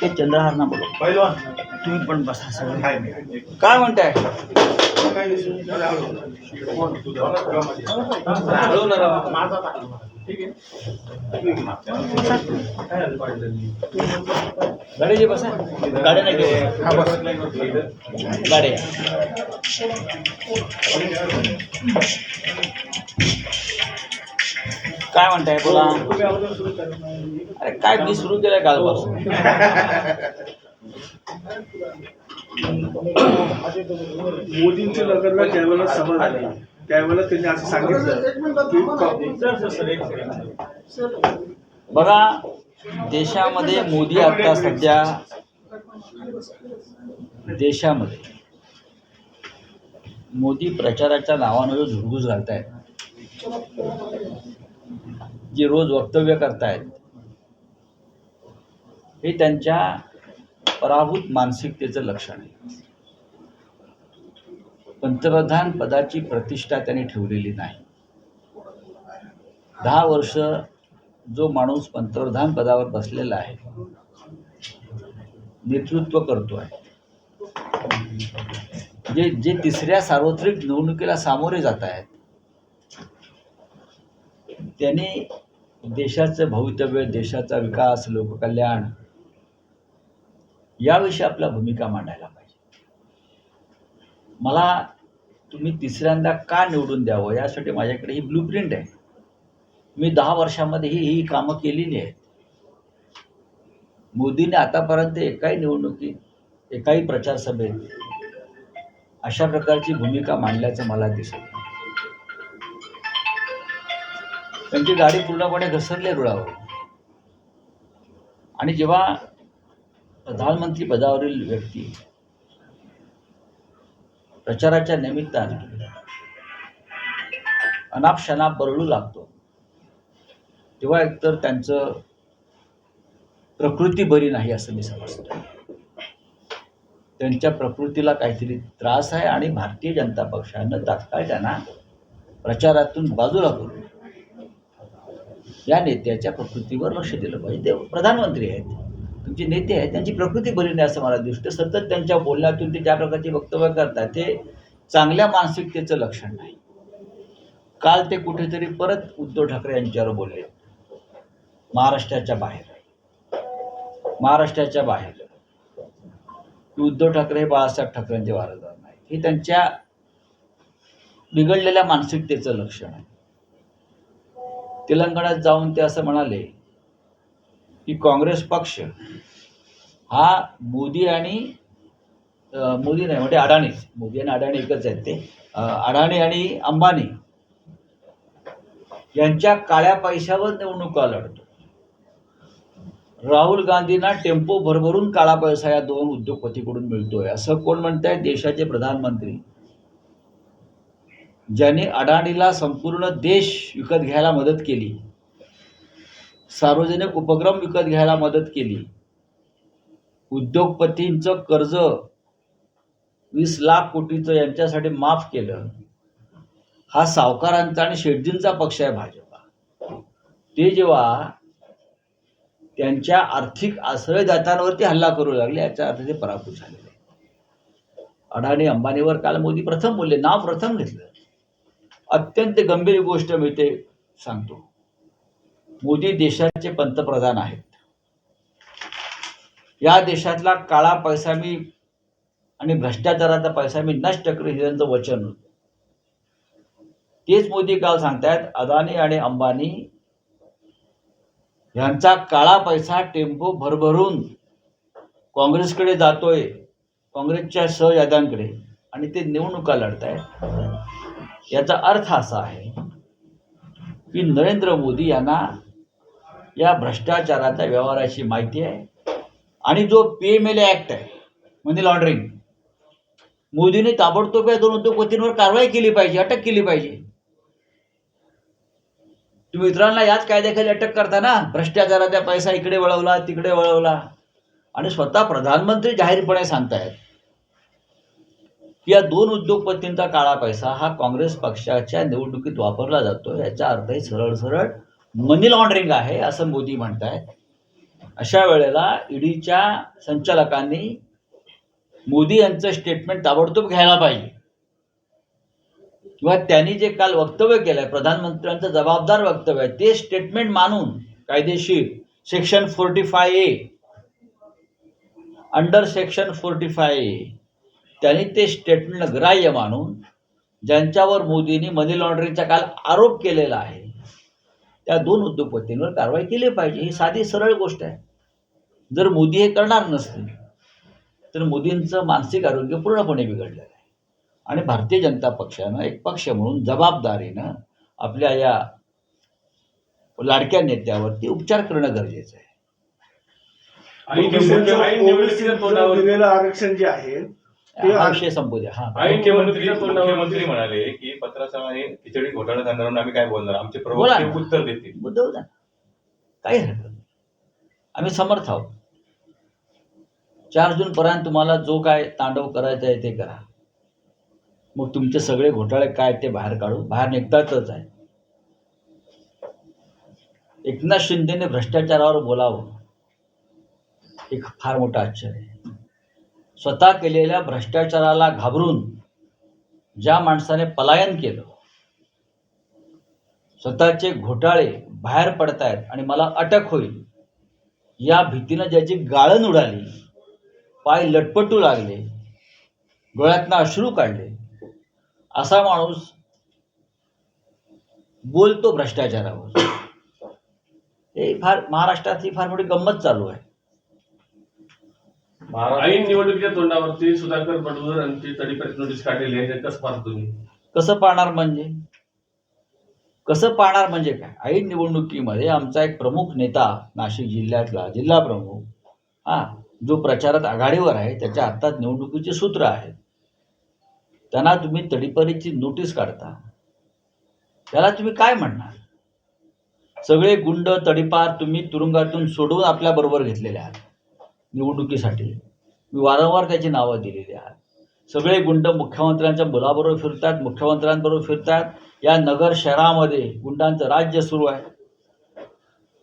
ते चंद्रहार ना बोलो. पहिलवान तुम्ही पण बसा सगळे. काय नाही. काय म्हणताय? गाडीची बसा. गाड्या नाही गाड्या. काय म्हणताय बोला? अरे काय मी सुरू केलंय कालपासून. मोदींच्या नगरला ज्यावेळेला सभा झाली. त्यावेळेला त्यांनी असं सांगितलं बघा देशामध्ये मोदी आता सध्या देशामध्ये मोदी प्रचाराच्या नावानं जो झुडगूस घालतायत जे रोज वक्तव्य करतायत हे त्यांच्या पराभूत मानसिकतेचं लक्षण आहे. पंतप्रधान पदाची प्रतिष्ठा त्यांनी ठेवलेली नाही. दहा वर्ष जो माणूस पंतप्रधान पदावर बसलेला आहे नेतृत्व करतो आहे. जे जे तिसऱ्या सार्वत्रिक निवडणुकीला सामोरे जात आहेत त्याने देशाचं भवितव्य देशाचा विकास लोककल्याण याविषयी आपला भूमिका मांडायला पाहिजे. मला तुम्ही तिसऱ्यांदा का निवडून द्यावं यासाठी माझ्याकडे ही ब्लू प्रिंट आहे. मी दहा वर्षामध्ये ही ही कामं केलेली आहेत. मोदीने आतापर्यंत एकाही निवडणुकीत एकाही प्रचार सभेत अशा प्रकारची भूमिका मांडल्याचं मला दिसत त्यांची गाडी पूर्णपणे घसरली रुळावर. आणि जेव्हा प्रधानमंत्री पदावरील व्यक्ती प्रचाराच्या निमित्ताने अनाप शनाप बरळू लागतो तेव्हा एकतर त्यांचं प्रकृती बरी नाही असं मी समजतो. त्यांच्या प्रकृतीला काहीतरी त्रास आहे आणि भारतीय जनता पक्षानं तात्काळ त्यांना प्रचारातून बाजूला करून या नेत्याच्या प्रकृतीवर लक्ष दिलं पाहिजे. ते प्रधानमंत्री आहेत. तुमचे नेते आहेत त्यांची प्रकृती बरी नाही असं मला दिसतं. सतत त्यांच्या बोलण्यातून ते ज्या प्रकारचे वक्तव्य करतात ते चांगल्या मानसिकतेचं लक्षण नाही. काल ते कुठेतरी परत उद्धव ठाकरे यांच्यावर बोलले. महाराष्ट्राच्या बाहेर. महाराष्ट्राच्या बाहेर. की उद्धव ठाकरे हे बाळासाहेब ठाकरेंचे वारसदार नाहीत. हे त्यांच्या बिघडलेल्या मानसिकतेचं लक्षण आहे. तेलंगणात जाऊन ते असं म्हणाले की काँग्रेस पक्ष हा मोदी आणि मोदी नाही म्हणजे अडाणीच मोदी आणि अडाणी एकच आहेत ते. अडाणी आणि अंबानी यांच्या काळ्या पैशावर निवडणुका लढतो. राहुल गांधींना टेम्पो भरभरून काळा पैसा या दोन उद्योगपतीकडून मिळतोय. असं कोण म्हणताय? देशाचे प्रधानमंत्री. ज्याने अडाणीला संपूर्ण देश विकत घ्यायला मदत केली. सार्वजनिक उपक्रम विकत घ्यायला मदत केली. उद्योगपतींचं कर्ज वीस लाख कोटीचं यांच्यासाठी माफ केलं. हा सावकारांचा आणि शेटजींचा पक्ष आहे भाजपा. ते जेव्हा त्यांच्या आर्थिक आश्रयदात्यांवरती हल्ला करू लागले याचा अर्थ ते पराभूत झालेले. अडाणी अंबानीवर काल मोदी प्रथम बोलले नाव प्रथम घेतलं. अत्यंत गंभीर गोष्ट मी ते सांगतो. मोदी देशाचे पंतप्रधान आहेत. या देशातला काळा पैसा मी आणि भ्रष्टाचाराचा पैसा मी नष्ट करेल हे त्यांचं वचन होतं. तेच मोदी काल सांगतायत अदानी आणि अंबानी यांचा काळा पैसा टेम्पो भरभरून काँग्रेसकडे जातोय काँग्रेसच्या सहयाद्यांकडे आणि ते निवडणुका लढतायत. याचा अर्थ असा आहे की नरेंद्र मोदी यांना या भ्रष्टाचाराच्या व्यवहाराची माहिती आहे आणि जो पी एम एल ॲक्ट आहे मनी लॉन्ड्रिंग मोदीने ताबडतोब या दोन उद्योगपतींवर कारवाई केली पाहिजे अटक केली पाहिजे. तुम्ही इतरांना याच कायद्याखाली अटक करता ना भ्रष्टाचाराचा पैसा इकडे वळवला तिकडे वळवला. आणि स्वतः प्रधानमंत्री जाहीरपणे सांगतायत या दोन उद्योगपतींचा काळा पैसा हा काँग्रेस पक्षाच्या निवडणुकीत वापरला जातो. याचा अर्थ हे सरळ सरळ मनी लॉन्ड्रिंग आहे असं मोदी म्हणत आहेत अशा वेळेला ईडीच्या संचालकांनी मोदी यांचं स्टेटमेंट ताबडतोब घ्यायला पाहिजे. किंवा त्यांनी जे काल वक्तव्य केलं आहे प्रधानमंत्र्यांचं जबाबदार वक्तव्य आहे ते स्टेटमेंट मानून कायदेशीर section forty five A under section forty five A त्यांनी ते स्टेटमेंट ग्राह्य मानून ज्यांच्यावर मोदींनी मनी लॉन्ड्रिंगचा काल आरोप केलेला आहे त्या दोन उद्योगपतींवर कारवाई केली पाहिजे. ही साधी सरळ गोष्ट आहे. जर मोदी हे करणार नसतील तर मोदींचं मानसिक आरोग्य पूर्णपणे बिघडलेलं आहे. आणि भारतीय जनता पक्षानं एक पक्ष म्हणून जबाबदारीनं आपल्या या लाडक्या नेत्यावरती उपचार करणं गरजेचं आहे. आरक्षण जे आहे हा विषय संपू द्या. हा. मुख्यमंत्री मुख्यमंत्री म्हणाले की पत्रासमाने खिचडी घोटाळा करणार आम्ही काय बोलणार? आमचे प्रवक्ते. उत्तर देतील. बुद्धव द्या काही हरकत नाही. आम्ही समर्थ आहोत. चार जून पर्यंत तुम्हाला जो काय तांडव करायचा आहे ते करा. मग तुमचे सगळे घोटाळे काय ते बाहेर काढू. बाहेर निघतातच आहे. एकनाथ शिंदेने भ्रष्टाचारावर बोलावं. एक फार मोठं आश्चर्य आहे. स्वतः केलेल्या भ्रष्टाचाराला घाबरून ज्या माणसाने पलायन केलं स्वतःचे घोटाळे बाहेर पडतायत आणि मला अटक होईल या भीतीनं ज्याची गाळण उडाली पाय लटपटू लागले डोळ्यातनं अश्रू काढले असा माणूस बोलतो भ्रष्टाचारावर. हे फार महाराष्ट्रात ही फार मोठी गंमत चालू आहे. ऐन निवडणुकीच्या तोंडावरती सुधाकर बडगुजर यांची तडीपारी नोटीस काढलेली आहे ते कसं पाहता तुम्ही कसं पाहणार म्हणजे? कसं पाहणार म्हणजे काय? ऐन निवडणुकीमध्ये आमचा एक प्रमुख नेता नाशिक जिल्ह्यातला जिल्हा प्रमुख हा जो प्रचारात आघाडीवर आहे त्याच्या हातात निवडणुकीचे सूत्र आहेत. त्यांना तुम्ही तडीपारीची नोटीस काढता. त्याला तुम्ही काय म्हणणार? सगळे गुंड तडीपार तुम्ही तुरुंगातून सोडवून आपल्याबरोबर घेतलेले आहात. निवडणुकीसाठी. मी वारंवार त्याची नावं दिलेली आहेत. सगळे गुंड मुख्यमंत्र्यांच्या मुलाबरोबर फिरतात मुख्यमंत्र्यांबरोबर फिरतात. या नगर शहरामध्ये गुंडांचं राज्य सुरू आहे.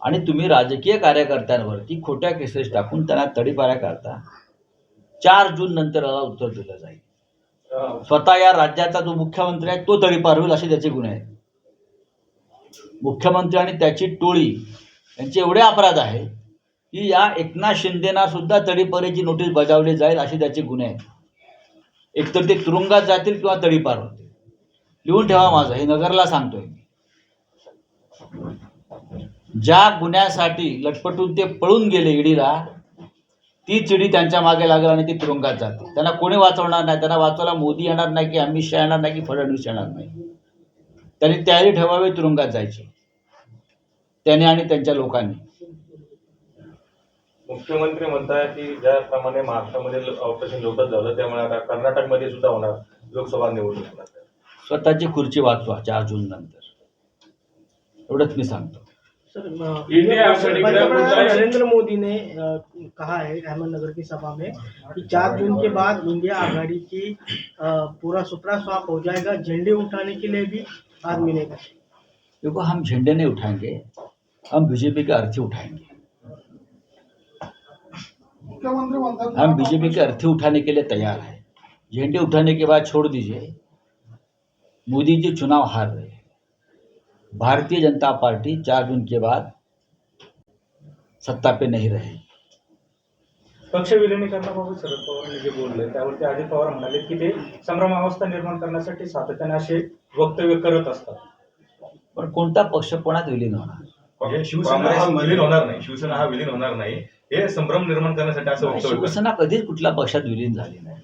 आणि तुम्ही राजकीय कार्यकर्त्यांवरती खोट्या केसेस टाकून त्यांना तडीपाऱ्या करता. चार जून नंतर याला उत्तर दिलं जाईल. स्वतः या राज्याचा जो मुख्यमंत्री आहे तो तडीपार होईल असे त्याचे गुन्हे आहेत. मुख्यमंत्री आणि त्याची टोळी यांचे एवढे अपराध आहेत की या एकनाथ शिंदेना सुद्धा तडीपारीची नोटीस बजावली जाईल असे त्याचे गुन्हे आहेत. एकतर ते तुरुंगात जातील किंवा तडीपार होतील. लिहून ठेवा माझं हे नगरला सांगतोय ज्या गुन्ह्यासाठी लटपटून ते पळून गेले ईडीला ती चिडी त्यांच्या मागे लागेल आणि ती तुरुंगात जाते त्यांना कोणी वाचवणार नाही? त्यांना वाचवायला मोदी येणार नाही की अमित शहा येणार नाही की फडणवीस येणार नाही? त्यांनी तयारी ठेवावी तुरुंगात जायची. त्याने आणि त्यांच्या लोकांनी. मुख्यमंत्री म्हणताय की ज्याप्रमाणे महाराष्ट्रामध्ये ऑपरेशन लोटस झालं त्यामुळे आता कर्नाटकमध्ये सुद्धा होणार लोकसभा निवडणूक. होणार स्वतःची खुर्ची वाचवा चार जून नंतर. एवढंच मी सांगतो. है। नरेंद्र मोदी ने कहा है अहमदनगर की सभा में कि चार जून के बाद इंडिया आघाड़ी की पूरा सुपड़ा स्वाप हो जाएगा झंडे उठाने के लिए भी आदमी नहीं बचे। देखो हम झंडे नहीं उठाएंगे हम बीजेपी के अर्थी उठाएंगे। हम बीजेपी के अर्थी उठाने के लिए तैयार है। झंडे उठाने के बाद छोड़ दीजिए। मोदी जी चुनाव हार रहे हैं। भारतीय जनता पार्टी चार जून के बाद सत्ता पे नहीं रहेगी पक्ष विलिनीकरणाबाबत शरद पवारांनी जे बोलले त्यावरती अजित पवार म्हणाले की ते संभ्रमावस्था निर्माण करण्यासाठी सातत्याने असे वक्तव्य करत असतात. पण कोणता पक्ष कोणात विलीन होणार? म्हणजे शिवसेना हा विलीन होणार नाही. शिवसेना हा विलीन होणार नाही. हे संभ्रम निर्माण करण्यासाठी असं. शिवसेना कधीच कुठल्या पक्षात विलीन झाली नाही.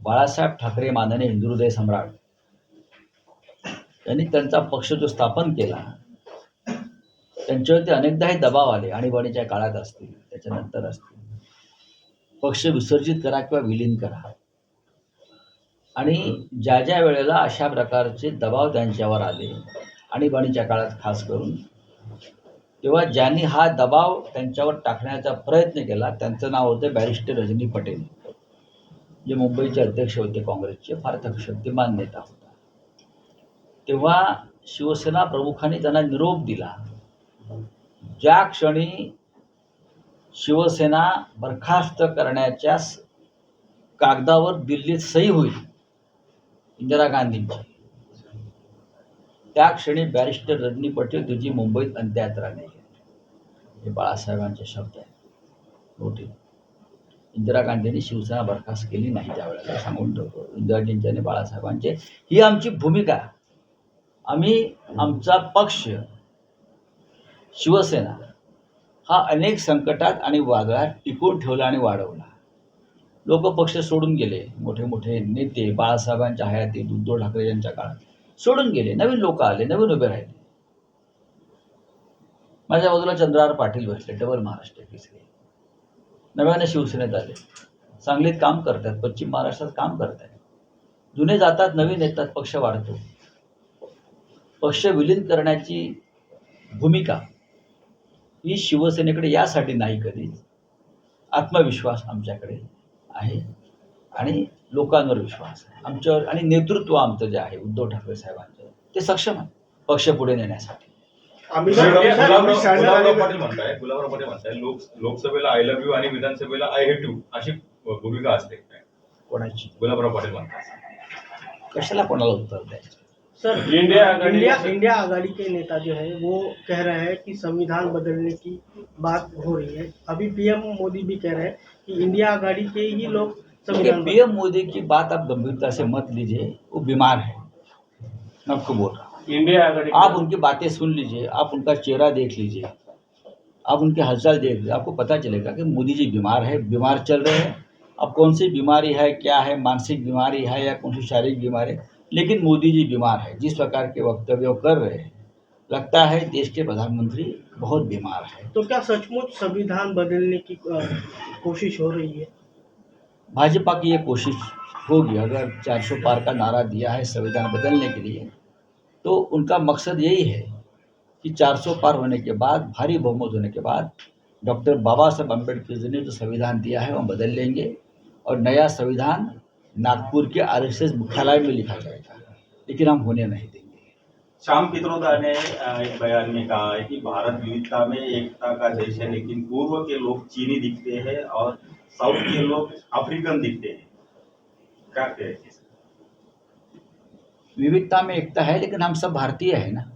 बाळासाहेब ठाकरे माननीय हिंदुहृदय सम्राट त्यांनी त्यांचा पक्ष जो स्थापन केला त्यांच्यावरती अनेकदाही दबाव आले आणीबाणीच्या काळात असतील त्याच्यानंतर असतील. पक्ष विसर्जित करा किंवा विलीन करा. आणि ज्या ज्या वेळेला अशा प्रकारचे दबाव त्यांच्यावर आले आणीबाणीच्या काळात खास करून तेव्हा ज्यांनी हा दबाव त्यांच्यावर टाकण्याचा प्रयत्न केला त्यांचं नाव होतं बॅरिस्टर रजनी पटेल. जे मुंबईचे अध्यक्ष होते काँग्रेसचे फार शक्तिमान नेता होता. तेव्हा शिवसेना प्रमुखांनी त्यांना निरोप दिला. ज्या क्षणी शिवसेना बरखास्त करण्याच्या कागदावर दिल्लीत सही होईल इंदिरा गांधींची. त्या क्षणी बॅरिस्टर रजनी पटेल तुझी मुंबईत अंत्ययात्रा नाही हे बाळासाहेबांचे शब्द आहेत. मोठे. इंदिरा गांधींनी शिवसेना बरखास्त केली नाही त्यावेळेला. सांगून ठेवतो. इंदिराजींचे आणि बाळासाहेबांचे. ही आमची भूमिका. आम्ही आमचा पक्ष शिवसेना हा अनेक संकटात आणि वादळात टिकून ठेवला आणि वाढवला. लोक पक्ष सोडून गेले. मोठे मोठे नेते बाळासाहेबांच्या हयातीत उद्धव ठाकरे यांच्या काळात. सोडून गेले. नवीन लोक आले नवीन उभे राहिले. माझ्या बाजूला चंद्रहार पाटील बसले डबल महाराष्ट्र तिसरे नव्याने शिवसेनेत आले. सांगलीत काम करतात पश्चिम महाराष्ट्रात काम करतात जुने जातात नवीन येतात पक्ष वाढतो. पक्ष विलीन करण्याची भूमिका ही शिवसेनेकडे यासाठी नाही कधीच. आत्मविश्वास आमच्याकडे आहे. आणि लोकांवर विश्वास आहे. आमच्यावर आणि नेतृत्व आमचं जे आहे उद्धव ठाकरे साहेबांचं ते सक्षम आहे पक्ष पुढे नेण्यासाठी. आम्ही गुलाबराव आम्ही गुलाबराव- शाळेत गुलाबराव आलेलो- पाटील म्हणताय गुलाबराव पाटील म्हणताय लोक लोकसभेला आय लव्ह यू आणि विधानसभेला आय हेट यू अशी भूमिका असते. कोणाची? गुलाबराव पाटील म्हणतात. कशाला कोणाला उत्तर द्यायचं? सर इंडिया आघाड़ी- इंडिया इंडिया आघाड़ी के नेता जो है वो कह रहे हैं कि संविधान बदलने की बात हो रही है। अभी पीएम मोदी भी कह रहे हैं कि इंडिया आघाड़ी के ही लोग संविधान पीएम मोदी की बात आप गंभीरता से मत लीजिए वो बीमार है। मैं आपको बोल रहा हूँ। इंडिया आप उनकी बातें सुन लीजिए आप उनका चेहरा देख लीजिए आप उनके हलचल देख लीजिए आपको पता चलेगा कि मोदी जी बीमार है बीमार चल रहे हैं। अब कौन सी बीमारी है क्या है मानसिक बीमारी है या कौन सी शारीरिक बीमारी है? लेकिन मोदी जी बीमार है जिस प्रकार के वक्तव्य कर रहे हैं लगता है देश के प्रधानमंत्री बहुत बीमार है। तो क्या सचमुच संविधान बदलने की कोशिश हो रही है? भाजपा की ये कोशिश होगी, अगर 400 पार का नारा दिया है संविधान बदलने के लिए तो उनका मकसद यही है कि 400 पार होने के बाद, भारी बहुमत होने के बाद, डॉक्टर बाबा साहब अंबेडकर जी ने जो संविधान दिया है, वो बदल लेंगे और नया संविधान नागपुर के आर एस एस मुख्यालय में लिखा जाएगा। लेकिन हम होने नहीं देंगे। श्याम पित्रोदा ने एक बयान में कहा है कि भारत विविधता में एकता का देश है, लेकिन पूर्व के लोग चीनी दिखते हैं और साउथ के लोग अफ्रीकन दिखते हैं। क्या कहें? विविधता में एकता है, लेकिन हम सब भारतीय है ना।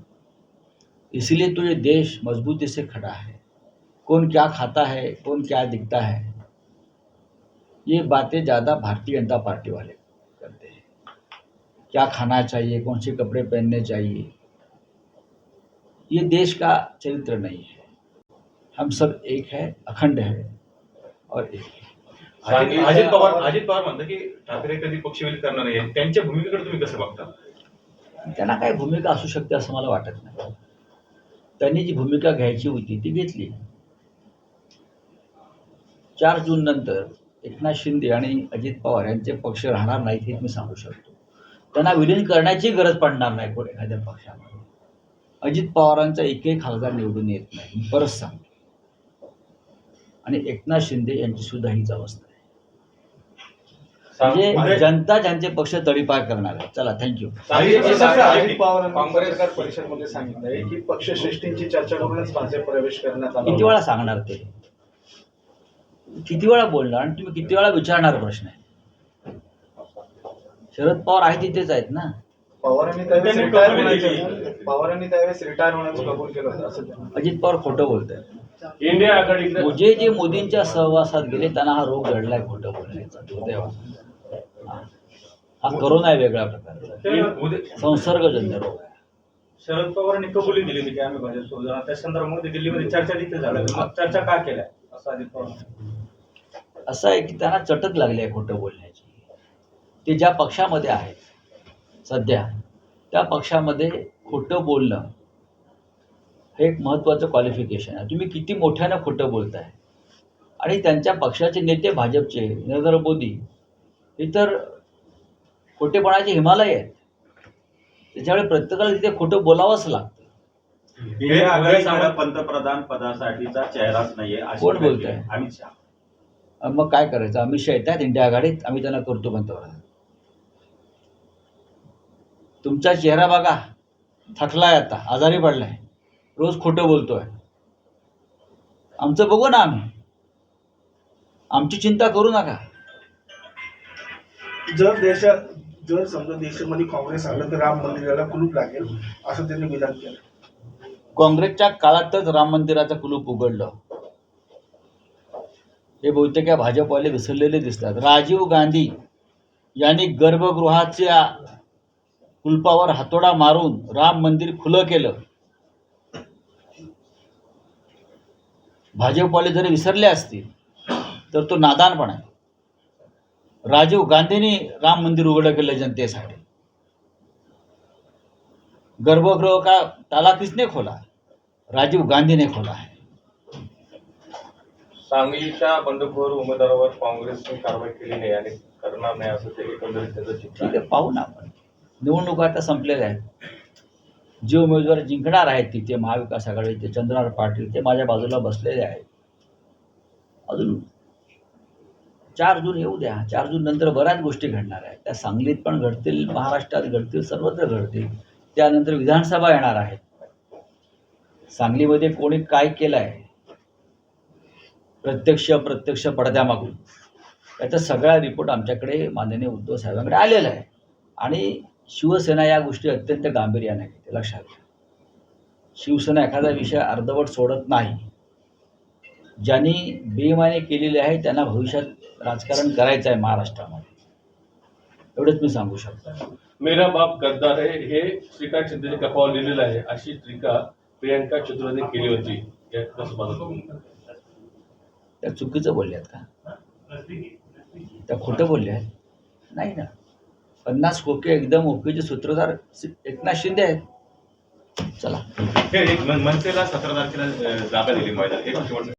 इसीलिए तो ये देश मजबूती से खड़ा है। कौन क्या खाता है, कौन क्या दिखता है, ये बातें ज़्यादा भारतीय जनता पार्टी वाले करते हैं। क्या खाना चाहिए, कौन से कपड़े पहनने चाहिए, ये देश का चरित्र नहीं है। हम सब एक है, अखंड है और एक है। अजित अजित पवार अजित पवार म्हणतात की ठाकरे कधी पक्ष विलीन करणार नाही त्यांच्या भूमिकेकडे तुम्ही कसं बघता? त्यांना काय भूमिका असू शकते असं मला वाटत नाही. त्यांनी जी भूमिका घ्यायची होती ती घेतली. चार जून नंतर एकनाथ शिंदे आणि अजित पवार यांचे पक्ष राहणार नाहीत हे मी सांगू शकतो. त्यांना विलीन करण्याची गरज पडणार नाही कोण एखाद्या पक्षामध्ये. अजित पवारांचा एकही खासदार निवडून येत नाही परत सांगतो. आणि एकनाथ शिंदे यांची सुद्धा हीच अवस्था म्हणजे जनता ज्यांचे पक्ष तडीपार करणार आहे चला थँक्यू अजित पवारांनी परिषदेमध्ये सांगितलंय की पक्षश्रेष्ठींची चर्चा करूनच भाजप प्रवेश करण्यात आला किती वेळा सांगणार ते? किती वेळा बोलणार आणि तुम्ही किती वेळा विचारणार प्रश्न आहे? शरद पवार आहे तिथेच आहेत ना. पवारांनी त्यावेळेस रिटायर होण्याचं. पवारांनी त्यावेळेस रिटायर होण्याचं कबूल केलं होतं असं अजित पवार खोटं बोलत आहेत इंडिया आघाडीकडे जे जे मोदींच्या सहवासात गेले त्यांना हा रोग जडलाय खोटं बोलण्याचा दुर्दैव हा करोना आहे वेगळ्या प्रकारचा. संसर्गजन्य रोग आहे. शरद पवारांनी कबुली दिली होती की आम्ही जाणार. त्या संदर्भामध्ये दिल्लीमध्ये चर्चा देखील झाल्या मग चर्चा का केल्या? असं अजित पवार म्हणाले. असं आहे की त्यांना चटक लागली आहे खोटं बोलण्याची. ते ज्या पक्षामध्ये आहेत सध्या त्या पक्षामध्ये खोटं बोलणं हे एक महत्त्वाचं क्वालिफिकेशन आहे. तुम्ही किती मोठ्यानं खोटं बोलताय? आणि त्यांच्या पक्षाचे नेते भाजपचे नरेंद्र मोदी हे तर खोटेपणाचे हिमालय आहेत. त्याच्यामुळे प्रत्येकाला तिथे खोटं बोलावंच लागतं. पंतप्रधान पदासाठीचा चेहराच नाहीये अशी कोण बोलतंय? अमित शहा. अन मग काय करायचं? अमित शहा येतात इंडिया आघाडीत आम्ही त्यांना करतो पंतप्रधान. तुमचा चेहरा बघा. थकलाय आता आजारी पडलाय. रोज खोटं बोलतोय. आमचं बघू ना आम्ही. आमची चिंता करू नका. जर देशा जर समजा देशामध्ये काँग्रेस आलं तर राम मंदिराला कुलूप लागेल असं त्यांनी विधान केलं. काँग्रेसच्या काळातच राम मंदिराचं कुलूप उघडलं. हे बहुतेक या भाजपवाले विसरलेले दिसतात. राजीव गांधी यांनी गर्भगृहाच्या कुलपावर हातोडा मारून राम मंदिर खुलं केलं. भाजपवाले जरी विसरले असतील तर तो नादानपणा आहे. राजीव गांधींनी राम मंदिर उघडं केलं जनतेसाठी. गर्भगृह का ताला किसने खोला राजीव गांधी ने खोला है सांगलीच्या बंडखोर उमेदवारावर काँग्रेसने कारवाई केली नाही आणि करणार नाही असं ते एकंदरीत त्याचं चित्र ठीक आहे पाहू ना आपण. निवडणुका आता संपलेल्या आहेत. जे उमेदवार जिंकणार आहेत तिथे महाविकास आघाडीचे चंद्रनाथ पाटील ते माझ्या बाजूला बसलेले आहेत. अजून चार जून येऊ द्या चार जून नंतर बऱ्याच गोष्टी घडणार आहेत. त्या सांगलीत पण घडतील महाराष्ट्रात घडतील सर्वत्र घडतील. त्यानंतर विधानसभा येणार आहेत. सांगलीमध्ये कोणी काय केलं आहे प्रत्यक्ष अप्रत्यक्ष पडद्यामागून. याचा सगळा रिपोर्ट आमच्याकडे माननीय उद्धव साहेबांकडे आलेला आहे. आणि शिवसेना या गोष्टी अत्यंत गांभीर्याने घेते लक्षात घ्या. शिवसेना एखादा विषय अर्धवट सोडत नाही ज्यांनी बेईमानी केलेली आहे त्यांना भविष्यात राजकारण करायचं आहे महाराष्ट्रामध्ये. एवढंच मी सांगू शकतो. मेरा बाप गद्दार आहे हे श्रीकांत शिंदेने कपावर लिहिलेलं आहे अशी टीका प्रियंका चतुर्वेदी केली होती? त्या चुकीचं बोलल्यात का? त्या खोटं बोलल्या आहेत नाही ना. पन्नास खोके एकदम ओकेचे सूत्रधार एकनाथ शिंदे आहेत. चला. मनसेला सतरा तारखेला जागा दिली मैदान.